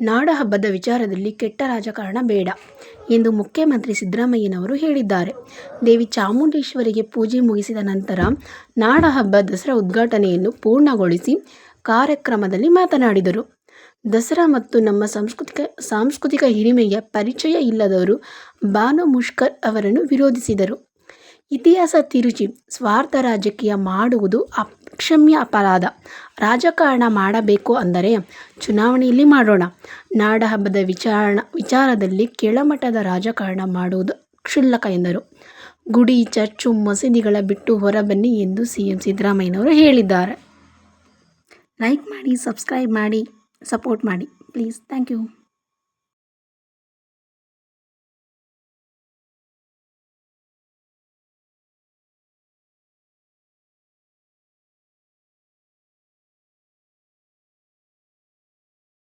ನಾಡಹಬ್ಬದ ವಿಚಾರದಲ್ಲಿ ಕೆಟ್ಟ ರಾಜಕಾರಣ ಬೇಡ ಎಂದು ಮುಖ್ಯಮಂತ್ರಿ ಸಿದ್ದರಾಮಯ್ಯನವರು ಹೇಳಿದ್ದಾರೆ. ದೇವಿ ಚಾಮುಂಡೇಶ್ವರಿಗೆ ಪೂಜೆ ಮುಗಿಸಿದ ನಂತರ ನಾಡಹಬ್ಬ ದಸರಾ ಉದ್ಘಾಟನೆಯನ್ನು ಪೂರ್ಣಗೊಳಿಸಿ ಕಾರ್ಯಕ್ರಮದಲ್ಲಿ ಮಾತನಾಡಿದರು. ದಸರಾ ಮತ್ತು ನಮ್ಮ ಸಾಂಸ್ಕೃತಿಕ ಸಾಂಸ್ಕೃತಿಕ ಹಿರಿಮೆಯ ಪರಿಚಯ ಇಲ್ಲದವರು ಬಾನು ಮುಷ್ಕರ್ ಅವರನ್ನು ವಿರೋಧಿಸಿದರು. ಇತಿಹಾಸ ತಿರುಚಿ ಸ್ವಾರ್ಥ ರಾಜಕೀಯ ಮಾಡುವುದು ಅಕ್ಷಮ್ಯ ಅಪರಾಧ. ರಾಜಕಾರಣ ಮಾಡಬೇಕು ಅಂದರೆ ಚುನಾವಣೆಯಲ್ಲಿ ಮಾಡೋಣ. ನಾಡಹಬ್ಬದ ವಿಚಾರದಲ್ಲಿ ಕೆಳಮಟ್ಟದ ರಾಜಕಾರಣ ಮಾಡುವುದು ಕ್ಷುಲ್ಲಕ ಎಂದರು. ಗುಡಿ, ಚರ್ಚು, ಮಸೀದಿಗಳ ಬಿಟ್ಟು ಹೊರಬನ್ನಿ ಎಂದು ಸಿ ಎಂ ಸಿದ್ದರಾಮಯ್ಯನವರು ಹೇಳಿದ್ದಾರೆ. ಲೈಕ್ ಮಾಡಿ, ಸಬ್ಸ್ಕ್ರೈಬ್ ಮಾಡಿ, ಸಪೋರ್ಟ್ ಮಾಡಿ ಪ್ಲೀಸ್ ಥ್ಯಾಂಕ್ಯೂ